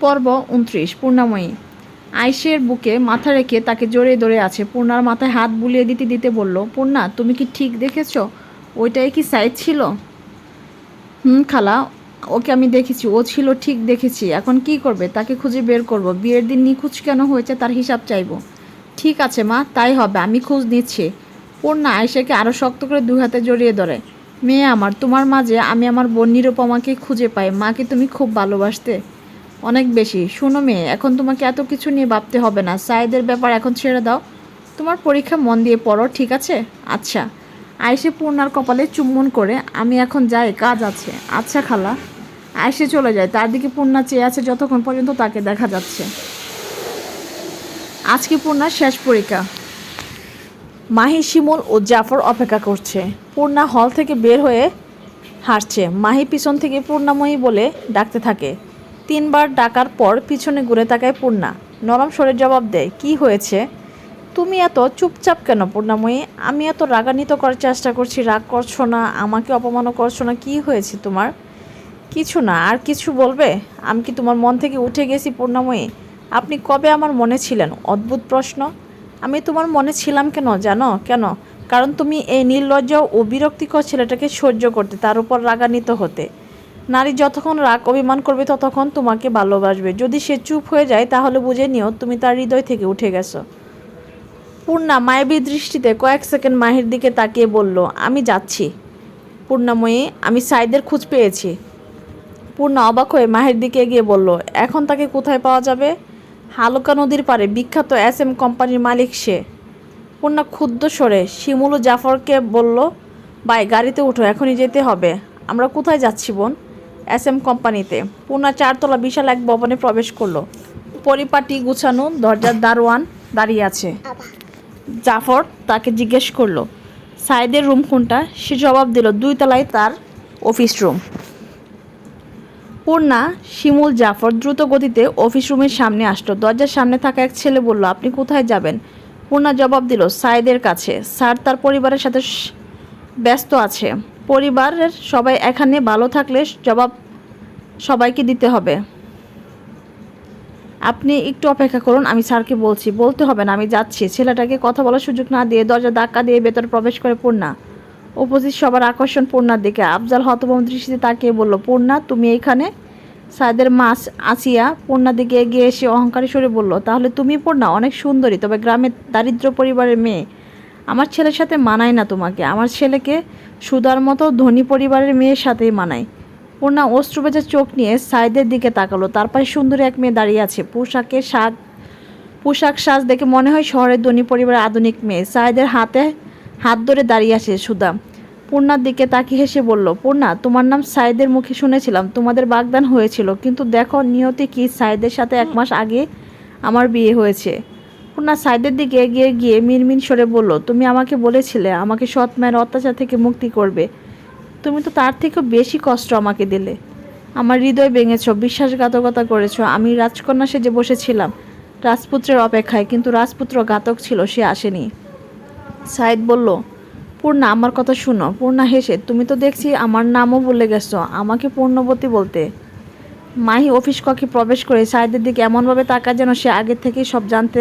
পর্ব উনত্রিশ, পূর্ণাময়ী। আয়েশের বুকে মাথা রেখে তাকে জড়িয়ে ধরে আছে। পূর্ণার মাথায় হাত বুলিয়ে দিতে দিতে বলল, পূর্ণা, তুমি কি ঠিক দেখেছ? ওইটাই কি সাইজ ছিল? হুম, খালা, ওকে আমি দেখেছি। ও ছিল ঠিক দেখেছি। এখন কি করবে? তাকে খুঁজে বের করব। বিয়ের দিন নিখোঁজ কেন হয়েছে তার হিসাব চাইব। ঠিক আছে, মা, তাই হবে। আমি খোঁজ নিচ্ছি। পূর্ণা আয়েশাকে আরও শক্ত করে দুই হাতে জড়িয়ে ধরে। মেয়ে আমার, তোমার মাঝে আমি আমার বোন নিরুপমাকে খুঁজে পাই। মাকে তুমি খুব ভালোবাসতে। অনেক বেশি। শোনো মেয়ে, এখন তোমাকে এত কিছু নিয়ে ভাবতে হবে না। সাইদের ব্যাপার এখন ছেড়ে দাও। তোমার পরীক্ষা মন দিয়ে পড়ো, ঠিক আছে? আচ্ছা। আয়েশে পূর্ণার কপালে চুম্বন করে, আমি এখন যাই, কাজ আছে। আচ্ছা খালা। আয়েশে চলে যায়। তার দিকে পূর্ণা চেয়ে আছে যতক্ষণ পর্যন্ত তাকে দেখা যাচ্ছে। আজকে পূর্ণার শেষ পরীক্ষা। মাহি, শিমুল ও জাফর অপেক্ষা করছে। পূর্ণা হল থেকে বের হয়ে হাঁটছে। মাহি পিছন থেকে পূর্ণাময়ী বলে ডাকতে থাকে। তিনবার ডাকার পর পিছনে ঘুরে তাকায় পূর্ণা। নরম স্বরে জবাব দেয়, কি হয়েছে? তুমি এত চুপচাপ কেন পূর্ণাময়ী? আমি এত রাগান্বিত করার চেষ্টা করছি, রাগ করছ না? আমাকে অপমানও করছ না? কি হয়েছে তোমার? কিছু না, আর কিছু বলবে? আমি কি তোমার মন থেকে উঠে গেছি পূর্ণাময়ী? আপনি কবে আমার মনে ছিলেন? অদ্ভুত প্রশ্ন। আমি তোমার মনে ছিলাম কেন, জানো? কেন? কারণ তুমি এই নির্লজ্জ ও বিরক্তিকর ছেলেটাকে সহ্য করতে, তার উপর রাগান্বিত হতে। নারী যতক্ষণ রাগ অভিমান করবে ততক্ষণ তোমাকে ভালোবাসবে। যদি সে চুপ হয়ে যায়, তাহলে বুঝে নিও তুমি তার হৃদয় থেকে উঠে গেছো। পূর্ণা মায়াবী দৃষ্টিতে কয়েক সেকেন্ড মাহির দিকে তাকিয়ে বলল, আমি যাচ্ছি। পূর্ণাময়ী আমি সাইদের খোঁজ পেয়েছি। পূর্ণা অবাক হয়ে মাহের দিকে এগিয়ে বলল, এখন তাকে কোথায় পাওয়া যাবে? হালুকা নদীর পারে বিখ্যাত এস এম কোম্পানির মালিক সে। পূর্ণা ক্ষুদ্র সরে শিমুল জাফরকে বলল ভাই গাড়িতে উঠো, এখনই যেতে হবে। আমরা কোথায় যাচ্ছি বোন? এস এম কোম্পানিতে। পূর্ণা চারতলা বিশাল এক ভবনে প্রবেশ করল। পরিপাটি গুছানো দরজার দারোয়ান দাঁড়িয়ে আছে। জাফর তাকে জিজ্ঞেস করল, সাইদের রুম কোনটা? সে জবাব দিল, দুই তলায় তার অফিস রুম। পূর্ণা শিমুল, জাফর দ্রুত গতিতে অফিস রুমের সামনে আসলো। দরজার সামনে থাকা এক ছেলে বলল, আপনি কোথায় যাবেন? পূর্ণা জবাব দিল, সাইদের কাছে। স্যার তার পরিবারের সাথে ব্যস্ত আছে। পরিবারের সবাই এখানে ভালো থাকলে জবাব সবাইকে দিতে হবে। আপনি একটু অপেক্ষা করুন, আমি স্যারকে বলছি, বলতে হবে না, আমি যাচ্ছি। ছেলেটাকে কথা বলার সুযোগ না দিয়ে দরজা ধাক্কা দিয়ে ভেতরে প্রবেশ করে পূর্ণা। উপস্থিত সবার আকর্ষণ পূর্ণার দিকে। আফজাল হতভম্ব দৃষ্টিতে তাকিয়ে বলল, পূর্ণা, তুমি এখানে? সাদের মাস আসিয়া পূর্ণার দিকে এগিয়ে এসে অহংকারী সরে বলল, তাহলে তুমি পূর্ণা, অনেক সুন্দরী, তবে গ্রামের দারিদ্র পরিবারের মেয়ে। আমার ছেলের সাথে মানায় না তোমাকে। আমার ছেলেকে সুদার মতো ধনী পরিবারের মেয়ের সাথেই মানায়। পূর্ণা অশ্রু ভেজা চোখ নিয়ে সাইদের দিকে তাকালো। তার পাশে সুন্দরী এক মেয়ে দাঁড়িয়ে আছে। পোশাকে শাক, পোশাক সাজ দেখে মনে হয় শহরের ধনী পরিবারের আধুনিক মেয়ে। সাইদের হাতে হাত ধরে দাঁড়িয়ে আছে সুদা পূর্ণার দিকে তাকিয়ে হেসে বলল, পূর্ণা, তোমার নাম সাইদের মুখে শুনেছিলাম। তোমাদের বাগদান হয়েছিল। কিন্তু দেখো, নিয়তি কি? সাইদের সাথে এক মাস আগে আমার বিয়ে হয়েছে। পূর্ণা সাইদের দিকে এগিয়ে গিয়ে মিনমিন সরে বলল, তুমি আমাকে বলেছিলে, আমাকে সৎ মায়ের অত্যাচার থেকে মুক্তি করবে। তুমি তো তার থেকেও বেশি কষ্ট আমাকে দিলে। আমার হৃদয় ভেঙেছ, বিশ্বাসঘাতকতা করেছ। আমি রাজকন্যা সেজে বসেছিলাম, রাজপুত্রের অপেক্ষায়, কিন্তু রাজপুত্র ঘাতক ছিল, সে আসেনি। সাইদ বলল, পূর্ণা, আমার কথা শুনো। পূর্ণা হেসে, তুমি তো দেখছি আমার নামও বলে গেছো, আমাকে পূর্ণবতী বলতে। মাহি অফিস কক্ষে প্রবেশ করে সাইদের দিকে এমনভাবে তাকায় যেন সে আগে থেকেই সব জানতে,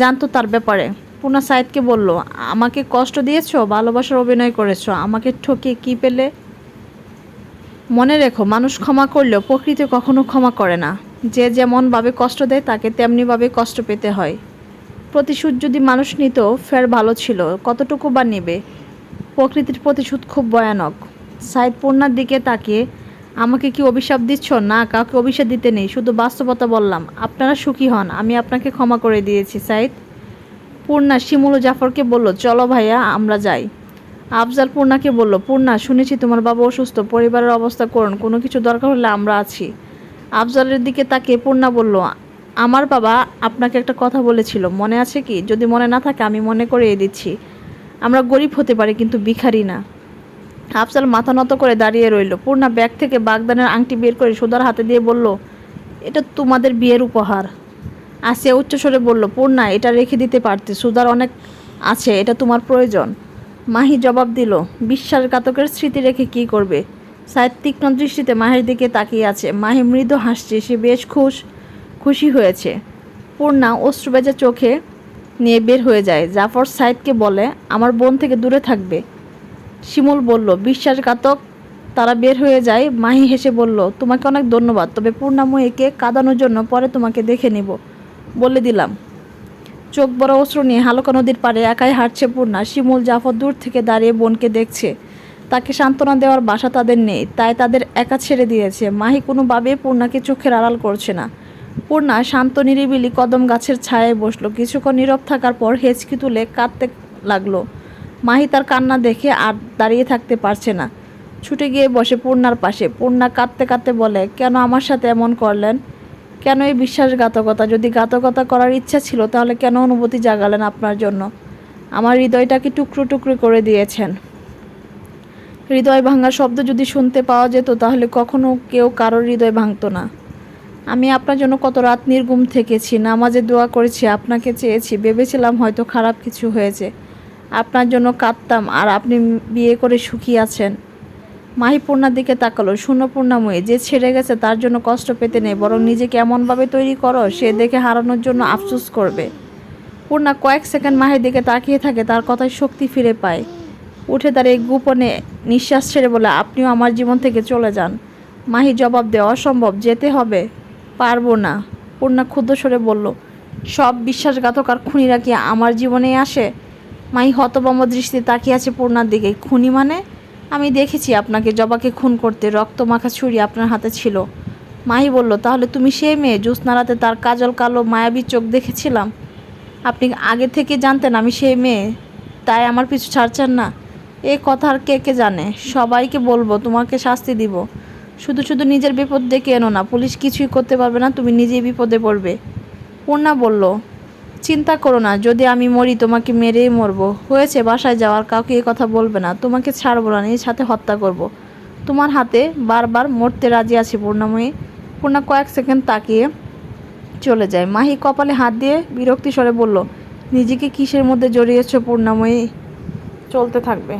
জানতো তার ব্যাপারে। পূর্ণা সাইদকে বলল, আমাকে কষ্ট দিয়েছ, ভালোবাসার অভিনয় করেছ, আমাকে ঠকিয়ে কি পেলে? মনে রেখো, মানুষ ক্ষমা করলেও প্রকৃতি কখনো ক্ষমা করে না। যে যেমনভাবে কষ্ট দেয়, তাকে তেমনিভাবে কষ্ট পেতে হয়। প্রতিশোধ যদি মানুষ নিত, ফের ভালো ছিল, কতটুকু বা নেবে? প্রকৃতির প্রতিশোধ খুব ভয়ানক। সাইদ পূর্ণার দিকে তাকিয়ে, আমাকে কি অভিশাপ দিচ্ছ? না, কাউকে অভিশাপ দিতে নেই, শুধু বাস্তবতা বললাম। আপনারা সুখী হন, আমি আপনাকে ক্ষমা করে দিয়েছি, সাইদ। পূর্ণা শিমুল জাফরকে বলল, চলো ভাইয়া, আমরা যাই। আফজাল পূর্ণাকে বলল, পূর্ণা, শুনেছি তোমার বাবা অসুস্থ, পরিবারের অবস্থা করুন, কোনো কিছু দরকার হলে আমরা আছি। আফজালের দিকে তাকে পূর্ণা বলল, আমার বাবা আপনাকে একটা কথা বলেছিল, মনে আছে কি? যদি মনে না থাকে, আমি মনে করিয়ে দিচ্ছি। আমরা গরিব হতে পারি, কিন্তু ভিখারি না। আফজাল মাথা নত করে দাঁড়িয়ে রইল। পূর্ণা ব্যাগ থেকে বাগদানের আংটি বের করে সুদার হাতে দিয়ে বলল, এটা তোমাদের বিয়ের উপহার। আসিয়া উচ্চস্বরে বলল, পূর্ণা, এটা রেখে দিতে পারতে সুদার অনেক আছে, এটা তোমার প্রয়োজন। মাহি জবাব দিল, বিশ্বাসঘাতকের স্মৃতি রেখে কি করবে? সাইদ তীক্ষ্ণ দৃষ্টিতে মাহির দিকে তাকিয়ে আছে। মাহি মৃদু হাসছে, সে বেশ খুশ, খুশি হয়েছে। পূর্ণা অশ্রুবেজা চোখে নিয়ে বের হয়ে যায়। জাফর সাইদকে বলে, আমার বোন থেকে দূরে থাকবে। শিমুল বলল, বিশ্বাসঘাতক? তারা বের হয়ে যায়। মাহি হেসে বলল, তোমাকে অনেক ধন্যবাদ, তবে পূর্ণাময়ীকে কাঁদানোর জন্য পরে তোমাকে দেখে নিব। বলে দিলাম। চোখ বড় অস্ত্র নিয়ে হালকা নদীর পাড়ে একাই হাঁটছে পূর্ণা। শিমুল, জাফর দূর থেকে দাঁড়িয়ে বোনকে দেখছে। তাকে সান্ত্বনা দেওয়ার বাসা তাদের নেই, তাই তাদের একা ছেড়ে দিয়েছে। মাহি কোনোভাবেই পূর্ণাকে চোখের আড়াল করছে না। পূর্ণা শান্ত, নিরিবিলি কদম গাছের ছায়ায় বসল। কিছুক্ষণ নীরব থাকার পর হেঁচকি তুলে কাঁদতে লাগল। মাহি তার কান্না দেখে আর দাঁড়িয়ে থাকতে পারছে না। ছুটে গিয়ে বসে পূর্ণার পাশে। পূর্ণা কাঁদতে কাঁদতে বলে, কেন আমার সাথে এমন করলেন? কেন এই বিশ্বাসঘাতকতা? যদি ঘাতকতা করার ইচ্ছা ছিল, তাহলে কেন অনুভূতি জাগালেন আপনার জন্য? আমার হৃদয়টাকে টুকরো টুকরো করে দিয়েছেন? হৃদয় ভাঙার শব্দ যদি শুনতে পাওয়া যেত, তাহলে কখনো কেউ কারোর হৃদয় ভাঙতো না। আমি আপনার জন্য কত রাত নির্গুম থেকেছি, নামাজে দোয়া করেছি, আপনাকে চেয়েছি, ভেবেছিলাম হয়তো খারাপ কিছু হয়েছে। আপনার জন্য কাঁদতাম, আর আপনি বিয়ে করে সুখী আছেন। মাহি পূর্ণার দিকে তাকালো, শূন্যপূর্ণাময়ী। যে ছেড়ে গেছে তার জন্য কষ্ট পেতে নেই, বরং নিজেকে এমনভাবে তৈরি করো, সে দেখে হারানোর জন্য আফসোস করবে। পূর্ণা কয়েক সেকেন্ড মাহির দিকে তাকিয়ে থাকে, তার কথায় শক্তি ফিরে পায়। উঠে দাঁড়িয়ে গোপনে নিঃশ্বাস ছেড়ে বলে, আপনিও আমার জীবন থেকে চলে যান। মাহি জবাব দেওয়া অসম্ভব, যেতে হবে, পারব না। পূর্ণা ক্ষুদ্র স্বরে বলল, সব বিশ্বাসঘাতক আর খুনিরা কি আমার জীবনেই আসে? মাই হতবম্ব দৃষ্টি তাকিয়ে আছে পূর্ণার দিকে। খুনি মানে? আমি দেখেছি আপনাকে জবাকে খুন করতে রক্ত মাখা ছুরি আপনার হাতে ছিল। মাহি বলল, তাহলে তুমি সেই মেয়ে জ্যোৎস্না রাতে তার কাজল কালো মায়াবী চোখ দেখেছিলাম? আপনি আগে থেকে জানতেন আমি সেই মেয়ে, তাই আমার পিছু ছাড়ছেন না। এ কথা আর কে কে জানে? সবাইকে বলব, তোমাকে শাস্তি দিব। শুধু শুধু নিজের বিপদ ডেকে এনো না, পুলিশ কিছুই করতে পারবে না, তুমি নিজেই বিপদে পড়বে। পূর্ণা বলল চিন্তা করো না, যদি আমি মরি তোমাকে মেরেই মরবো। হয়েছে, বাসায় যাওয়ার কাউকে এ কথা বলবে না, তোমাকে ছাড়বো না, নিজের সাথে হত্যা করব। তোমার হাতে বারবার মরতে রাজি আছি, পূর্ণাময়ী। পূর্ণা কয়েক সেকেন্ড তাকিয়ে চলে যায়। মাহি কপালে হাত দিয়ে বিরক্তি স্বরে বলল, নিজেকে কিসের মধ্যে জড়িয়েছ পূর্ণাময়ী? চলতে থাকবে।